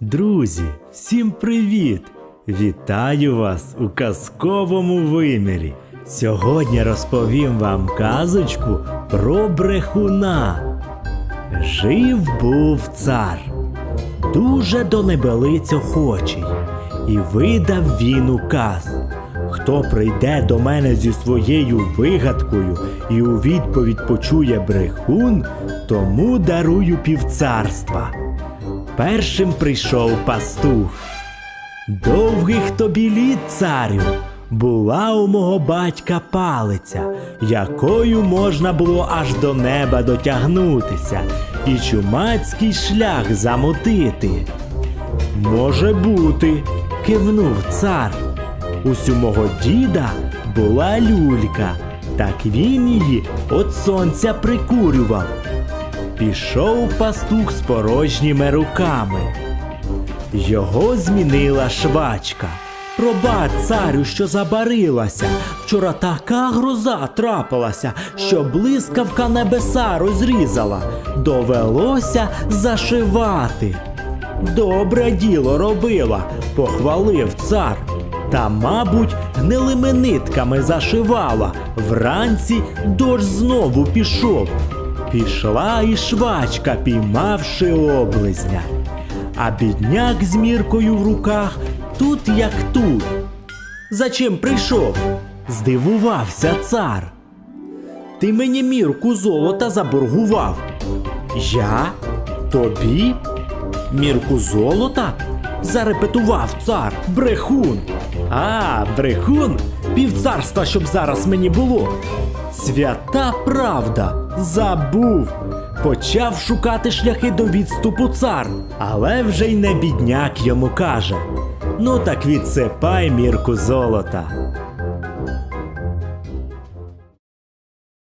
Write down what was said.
Друзі, всім привіт! Вітаю вас у казковому вимірі. Сьогодні розповім вам казочку про брехуна. Жив був цар, дуже до небелиць охочий, і видав він указ. Хто прийде до мене зі своєю вигадкою і у відповідь почує брехун, тому дарую півцарства. Першим прийшов пастух. Довгих тобі літ, царю, була у мого батька палиця, якою можна було аж до неба дотягнутися і чумацький шлях замутити. Може бути, кивнув цар. Ось у мого діда була люлька, так він її от сонця прикурював. Пішов пастух з порожніми руками. Його змінила швачка. Пробач, царю, що забарилася. Вчора така гроза трапилася, що блискавка небеса розрізала. Довелося зашивати. Добре діло робила, похвалив цар. Та, мабуть, гнилими нитками зашивала. Вранці дощ знову пішов. Пішла і швачка, піймавши облизня. А бідняк з міркою в руках тут як тут. За чим прийшов? Здивувався цар. Ти мені мірку золота заборгував. Я? Тобі? Мірку золота? Зарепетував цар, брехун. А, брехун? Півцарства, щоб зараз мені було. Свята правда, забув. Почав шукати шляхи до відступу цар, але вже й не бідняк йому каже. Ну так відсипай мірку золота.